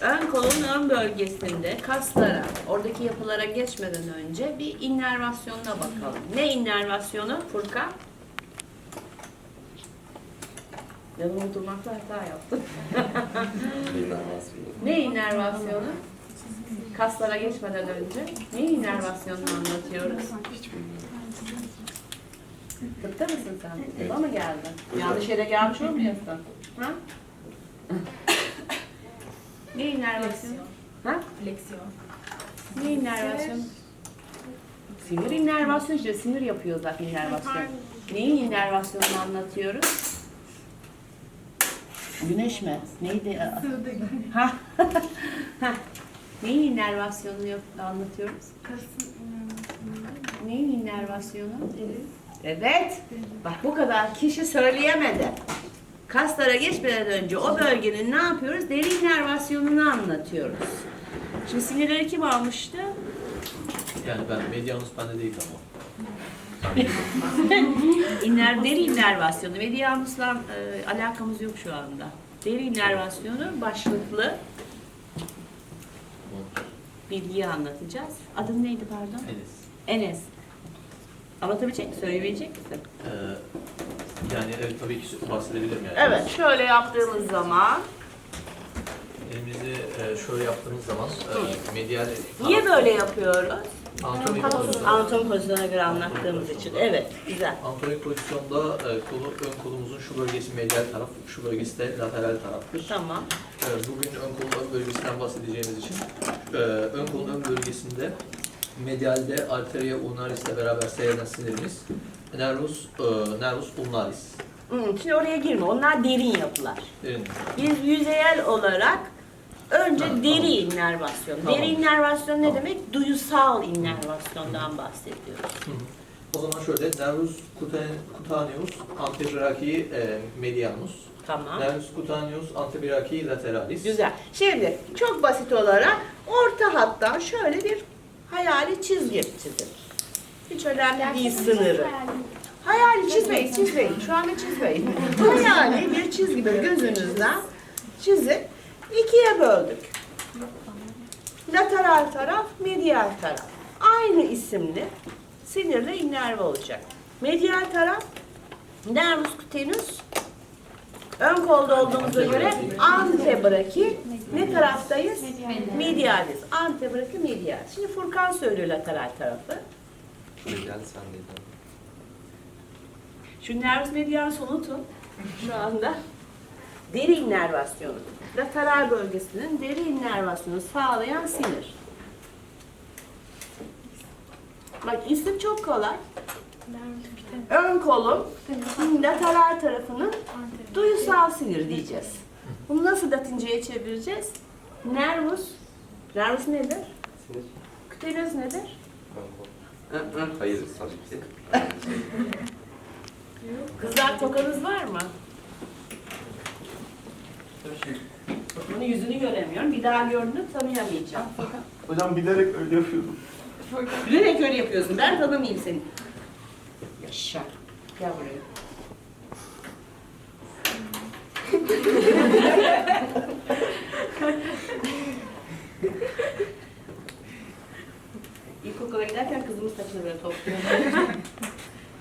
ön kolun ön bölgesinde kaslara, oradaki yapılara geçmeden önce bir innervasyonuna bakalım. Ne innervasyonu Furkan? Yanımı durmakla hata yaptım. Ne innervasyonu? Kaslara geçmeden önce ne innervasyonunu anlatıyoruz? Tıpta mısın sen? Tıbba mı geldin? Yanlış yere gelmiş olmuyorsun? Ha? Ne innervasyon? Ha? Fleksiyon. Ne innervasyon? Sinir innervasyon işte sinir yapıyor zaten innervasyon. Neyin innervasyonunu anlatıyoruz? Güneş mi? Neydi? Ha. ha. Neyin innervasyonunu yap- anlatıyoruz? Kasın Neyin innervasyonu? Evet. Bak bu kadar kişi söyleyemedi. Kaslara geçmeden önce o bölgenin ne yapıyoruz? Deri innervasyonunu anlatıyoruz. Şimdi sinirleri kim almıştı? Yani ben Medianus bende değil ama. İnner, deri innervasyonu. Medianus'la e, alakamız yok şu anda. Deri innervasyonu başlıklı bilgiyi anlatacağız. Adın neydi pardon? Enes. Enes. Anlatabilecek misin? Söyleyebilecek misin? Ee, yani evet tabii ki bahsedebilirim yani. Evet, şöyle yaptığımız zaman Elimizi e, şöyle yaptığımız zaman e, medial niye böyle yapıyoruz? Anatomik pozisyonda, Anatomi pozisyonuna göre anlattığımız için. Evet, güzel. anatomik pozisyonda e, kolu, ön kolumuzun şu bölgesi medial taraf, şu bölgesi de lateral taraftır. Tamam. E, bugün ön kolun ön bölgesinden bahsedeceğimiz için e, ön kolun ön bölgesinde medialde arteria ulnaris ile beraber seyreden sinirimiz nervus, e, nervus ulnaris. Hmm, Şimdi oraya girme. Onlar derin yapılar. Derin. Biz yüzeyel olarak önce Ha, deri tamam. innervasyon. Tamam. Deri innervasyon ne Tamam. demek? Duyusal innervasyondan bahsediyoruz. Hı. O zaman şöyle nervus cutaneus, antebrachii e, medianus, Tamam. nervus cutaneus antebrachii lateralis. Güzel. Şimdi çok basit olarak orta hattan şöyle bir hayali çizgi çizelim. Hiç önemli değil sınırı. Hayali çizmeyin, çizmeyin. Şu anda çizmeyin. Hayali bir çizgi böyle gözünüzden çizip ikiye böldük. Lateral taraf, medial taraf. Aynı isimli sinirle innerve olacak. Medial taraf nervus cutaneus ön kolda olduğumuza göre antebraki ne taraftayız? Medialis. Antebraki medialis. Şimdi Furkan söylüyor lateral tarafı. Medial sendeydi. Şu nervus medialis unutun şu anda. Deri innervasyonu. Lateral bölgesinin deri innervasyonu sağlayan sinir. Bak isim çok kolay. Ön kolun lateral tarafının duyusal sinir diyeceğiz. Bunu nasıl latinceye çevireceğiz? Nervus. Nervus nedir? Sinir. Kütelöz nedir? Hayır ki. Kızlar tokanız var mı? Bunun yüzünü göremiyorum. Bir daha gördüğünü tanıyamayacağım. Hocam bilerek öyle yapıyordum. Bilerek öyle yapıyorsun. Ben tanımayayım seni. Yaşa. Gel buraya. İlkokula giderken kızımın saçını böyle topluyorum.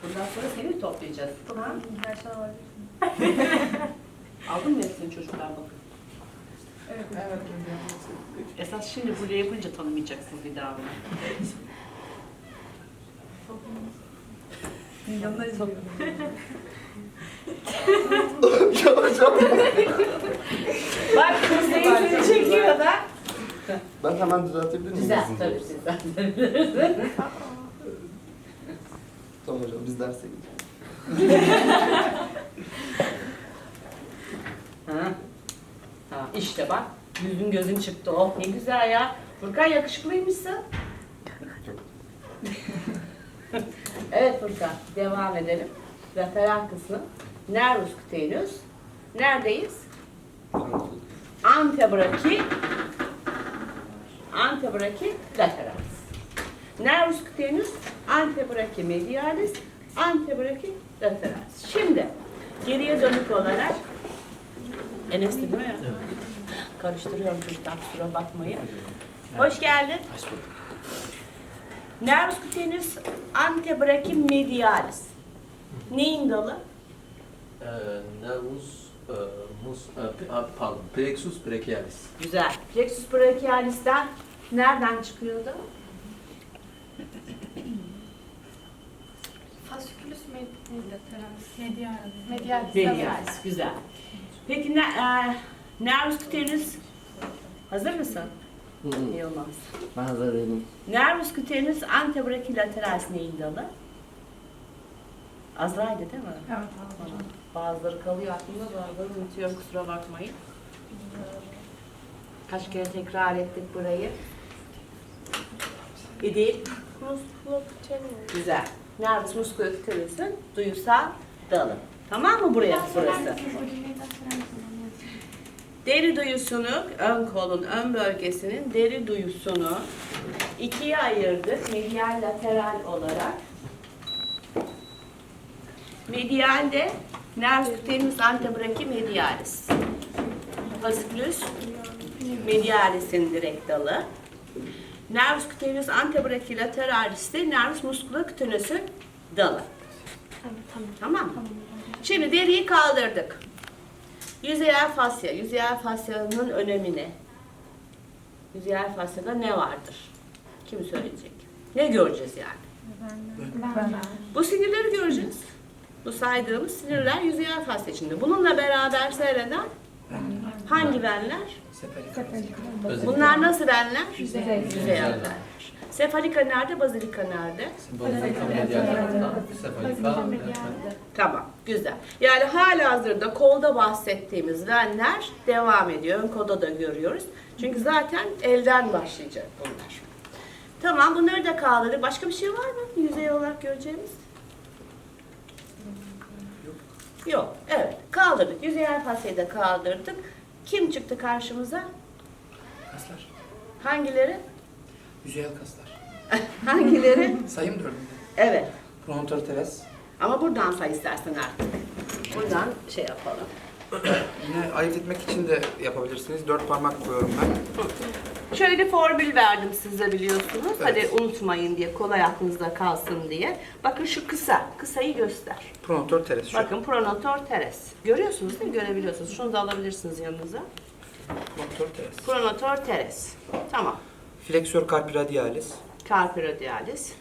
Bundan sonra seni toplayacağız. Tamam. Aldın mı hepsini çocuklar bakın. Evet. Esas şimdi böyle yapınca tanımayacaksınız bir daha. Yanına izliyorum. Bak kız seni çekiyor da. Ben hemen düzeltebilir miyim? Güzel tabii sizden. Tamam hocam biz derse gidelim. Ha. Ha, işte bak yüzün gözün çıktı. Oh ne güzel ya. Furkan yakışıklıymışsın. evet Furkan devam edelim. Lateral kısmı. Nervus cutaneus. Neredeyiz? Antebraki. Antebraki lateralis. Nervus cutaneus, antebraki medialis, antebraki lateralis. Şimdi geriye dönük olarak Enes'ti değil mi? Karıştırıyorum çocuklar kusura bakmayın. Hoş geldin. Nervus cutaneus antebrachium medialis. Neyin dalı? Ee, nervus e, mus, e, pardon, plexus brachialis. Güzel. Plexus brachialis'ten nereden çıkıyordu? Fasciculus medialis. Medialis. Medialis. Medialis. Güzel. Peki ne, e, nervus cutaneus hazır mısın? Yılmaz. Ben hazır değilim. Nervus cutaneus antebrachilateralis neyin dalı? Azra'ydı değil mi? Evet abi. Bazıları kalıyor aklımda, bazıları unutuyorum kusura bakmayın. Kaç kere tekrar ettik burayı. İdil. Güzel. Nervus musculocutaneus'un duyusal dalı. Tamam mı buraya burası? Deri duyusunu, ön kolun ön bölgesinin deri duyusunu ikiye ayırdık medial lateral olarak. Medialde nervus cutaneus antebrachium medialis. Fasciculus medialis'in direkt dalı. Nervus cutaneus antebrachilateralis de nervus musculocutaneus'un dalı. Tamam mı? Şimdi deriyi kaldırdık. Yüzeyel fasya. Yüzeyel fasyanın önemi ne? Yüzeyel fasyada ne vardır? Kim söyleyecek? Ne göreceğiz yani? Ben. Bu sinirleri göreceğiz. Bu saydığımız sinirler yüzeyel fasya içinde. Bununla beraber seyreden hangi benler? Özellikle Bunlar nasıl benler? Benler. Sefalika nerede, bazilika nerede? Bazilika tarafta, sefalika Tamam, güzel. Yani hala hazırda kolda bahsettiğimiz venler devam ediyor. Ön kolda da görüyoruz. Çünkü zaten elden başlayacak bunlar. Tamam, bunları da kaldırdık. Başka bir şey var mı yüzey olarak göreceğimiz? Yok. Evet, kaldırdık. Yüzeyel fasyayı da kaldırdık. Kim çıktı karşımıza? Kaslar. Hangileri? Yüzeyel kaslar. Hangileri? Sayım dördünde. Evet. Pronotor teres. Ama buradan say istersen artık. Buradan şey yapalım. Yine ayırt etmek için de yapabilirsiniz. Dört parmak koyuyorum ben. Şöyle bir formül verdim size biliyorsunuz. Hadi Evet. unutmayın diye, kolay aklınızda kalsın diye. Bakın şu kısa, kısayı göster. Pronotor teres. Şu. Bakın pronotor teres. Görüyorsunuz değil mi? Görebiliyorsunuz. Şunu da alabilirsiniz yanınıza. Pronotor teres. Pronotor teres. Tamam. Fleksör carpi radialis. Carpi radialis.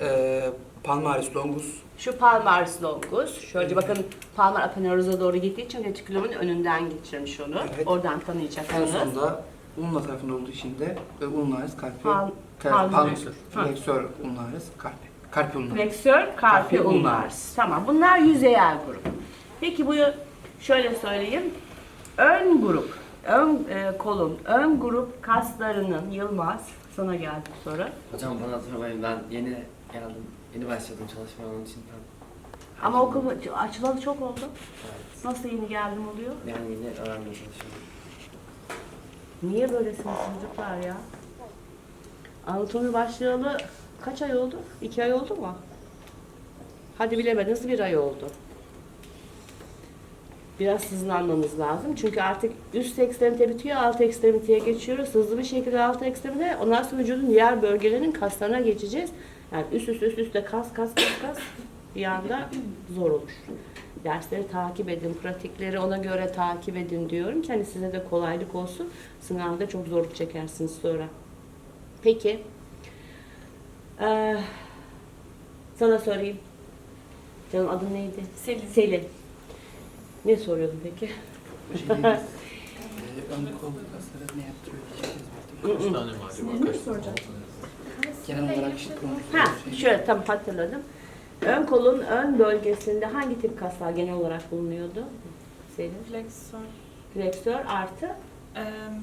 Ee, palmaris longus. Şu palmaris longus. Şöyle bakın palmar aponeurosa doğru gittiği için retikulumun önünden geçirmiş onu. Evet. Oradan En tanıyacaksınız. sonunda ulna tarafında olduğu için de e, ulnaris carpi. Pal- palmaris. palm- Fleksör ulnaris carpi. Carpi ulnaris. Fleksör, carpi ulnaris. Tamam bunlar yüzeyel grup. Peki bu şöyle söyleyeyim. Ön grup, ön e, kolun, ön grup kaslarının Yılmaz sana geldi bu soru. Hocam bana sormayın ben yeni geldim. Yeni başladım çalışmaya onun için ben. Ama okul açılalı çok oldu. Evet. Nasıl yeni geldim oluyor? Yani yeni öğrenmeye çalışıyorum. Niye böylesiniz çocuklar ya? Anatomi başlayalı kaç ay oldu? İki ay oldu mu? Hadi bilemediniz bir ay oldu. Biraz hızlanmamız lazım. Çünkü artık üst ekstremite bitiyor, alt ekstremiteye geçiyoruz. Hızlı bir şekilde alt ekstremite, ondan sonra vücudun diğer bölgelerinin kaslarına geçeceğiz. Yani üst üste üst üste kas kas kas kas bir anda zor olur. Dersleri takip edin, pratikleri ona göre takip edin diyorum ki hani size de kolaylık olsun. Sınavda çok zorluk çekersiniz sonra. Peki. Ee, sana sorayım. Canım adın neydi? Selin. Selin. Ne soruyordun peki? Şey e, ön kol kasları ne yaptırıyor diyeceksiniz. Kaç tane mi acaba? Kaç soracağım. Genel olarak işte pronotor Ha, şey- şöyle tam hatırladım. Ön kolun ön bölgesinde hangi tip kaslar genel olarak bulunuyordu? Selin. Fleksör. Fleksör artı Em,